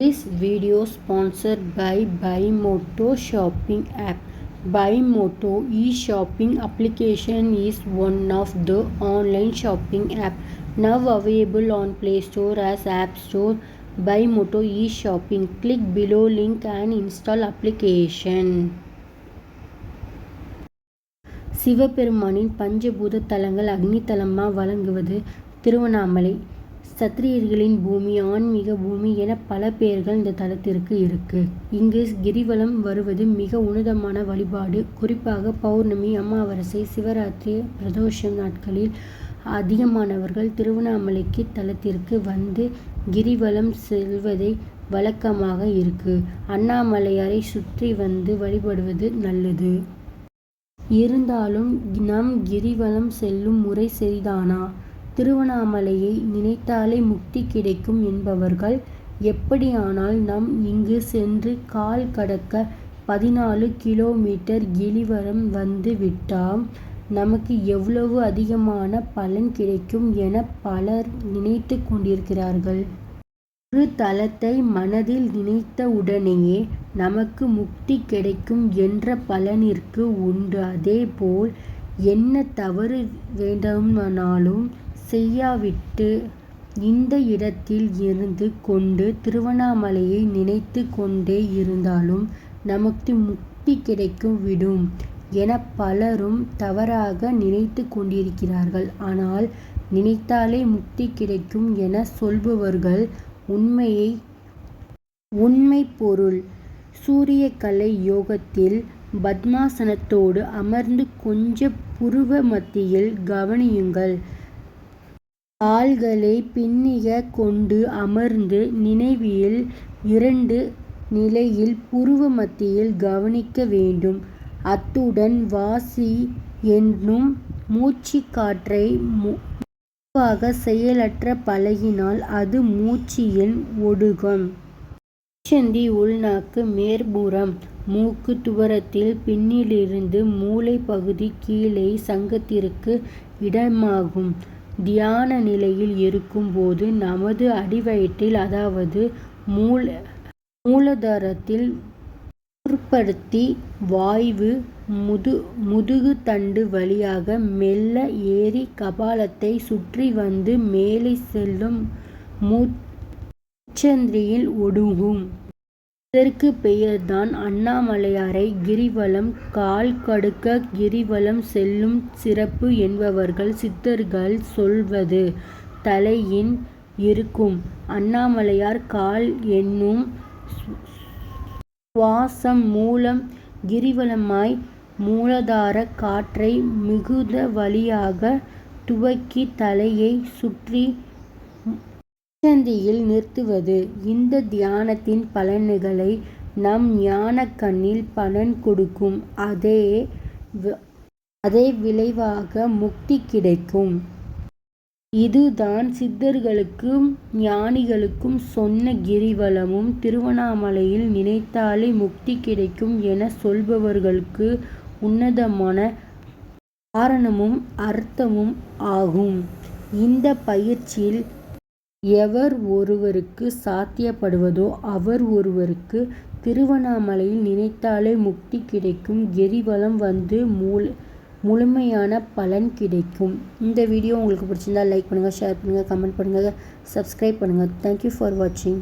This video sponsored by Buymoto shopping app. Buymoto e-shopping application is one of the online shopping app now available on Play Store as App Store. Buymoto e-shopping. Click below link and install application. சிவபெருமானின் பஞ்சபூத தலங்கள் அக்னி தலமா வழங்குவது திருவண்ணாமலை சத்திரியர்களின் பூமி ஆன்மீக பூமி என பல பெயர்கள் இந்த தலத்திற்கு இருக்கு. இங்கு கிரிவலம் வருவது மிக உன்னதமான வழிபாடு. குறிப்பாக பௌர்ணமி அமாவாசை சிவராத்திரி பிரதோஷம் நாட்களில் அதிகமானவர்கள் திருவண்ணாமலைக்கு தலத்திற்கு வந்து கிரிவலம் செல்வதை வழக்கமாக இருக்கு. அண்ணாமலையாரை சுற்றி வந்து வழிபடுவது நல்லது. இருந்தாலும் நம் கிரிவலம் செல்லும் முறை சரிதானா? திருவண்ணாமலையை நினைத்தாலே முக்தி கிடைக்கும் என்பவர்கள் எப்படியானால் நம் இங்கு சென்று கால் கடக்க பதினாலு கிலோமீட்டர் கிளிவரம் வந்து விட்டால் நமக்கு எவ்வளவு அதிகமான பலன் கிடைக்கும் என பலர் நினைத்து கொண்டிருக்கிறார்கள். ஒரு தலத்தை மனதில் நினைத்த உடனேயே நமக்கு முக்தி கிடைக்கும் என்ற பலனிற்கு உண்டு. அதேபோல் என்ன தவறு வேண்டுமானாலும் செய்யாவிட்டு இந்த இடத்தில் இருந்து கொண்டு திருவண்ணாமலையை நினைத்து கொண்டே இருந்தாலும் நமக்கு முக்தி கிடைக்கும் விடும் என பலரும் தவறாக நினைத்து கொண்டிருக்கிறார்கள். ஆனால் நினைத்தாலே முக்தி கிடைக்கும் என சொல்பவர்கள் உண்மையை உண்மை பொருள். சூரியகலை யோகத்தில் பத்மாசனத்தோடு அமர்ந்து கொஞ்ச புருவ மத்தியில் கவனியுங்கள். கால்களை பின்னிக கொண்டு அமர்ந்து நினைவில் இரண்டு நிலையில் புருவ மத்தியில் கவனிக்க வேண்டும் அத்துடன் வாசி என்னும் மூச்சுக் காற்றை மெதுவாக செயலற்ற பழகினால் அது மூச்சின் ஒடுகம் முச்சந்தி உள்நாக்கு மேற்புறம் மூக்கு துவரத்தில் பின்னிலிருந்து மூளை பகுதி கீழே சங்கத்திற்கு இடமாகும். தியான நிலையில் இருக்கும் போது நமது அடிவயிற்றில் அதாவது மூல மூலாதாரத்தில் முற்படுத்தி முது முதுகுத்தண்டு வழியாக மெல்ல ஏறி கபாலத்தை சுற்றி வந்து மேலே செல்லும் மூச்சந்திரியில் ஒடுங்கும். இதற்கு பெயர்தான் அண்ணாமலையாரை கிரிவலம் கால் கடுக்க கிரிவலம் செல்லும் சிறப்பு என்பவர்கள் சித்தர்கள் சொல்வது. தலையின் இருக்கும் அண்ணாமலையார் கால் என்னும் சுவாசம் மூலம் கிரிவலமாய் மூலாதார காற்றை மிகுந்த வழியாக துவக்கி தலையை சுற்றி முச்சந்தியில் நிறுத்துவது. இந்த தியானத்தின் பலன்களை நம் ஞானக்கண்ணில் பலன் கொடுக்கும். அதே விளைவாக முக்தி கிடைக்கும். இதுதான் சித்தர்களுக்கும் ஞானிகளுக்கும் சொன்ன கிரிவலமும் திருவண்ணாமலையில் நினைத்தாலே முக்தி கிடைக்கும் என சொல்பவர்களுக்கு உன்னதமான காரணமும் அர்த்தமும் ஆகும். இந்த பயிற்சியில் எவர் ஒருவருக்கு சாத்தியப்படுவதோ அவர் ஒருவருக்கு திருவண்ணாமலையில் நினைத்தாலே முக்தி கிடைக்கும் கிரிவலம் வந்து முழுமையான பலன் கிடைக்கும். இந்த வீடியோ உங்களுக்கு பிடிச்சிருந்தா லைக் பண்ணுங்க ஷேர் பண்ணுங்க கமெண்ட் பண்ணுங்க சப்ஸ்கிரைப் பண்ணுங்க. தேங்க்யூ ஃபார் வாட்சிங்.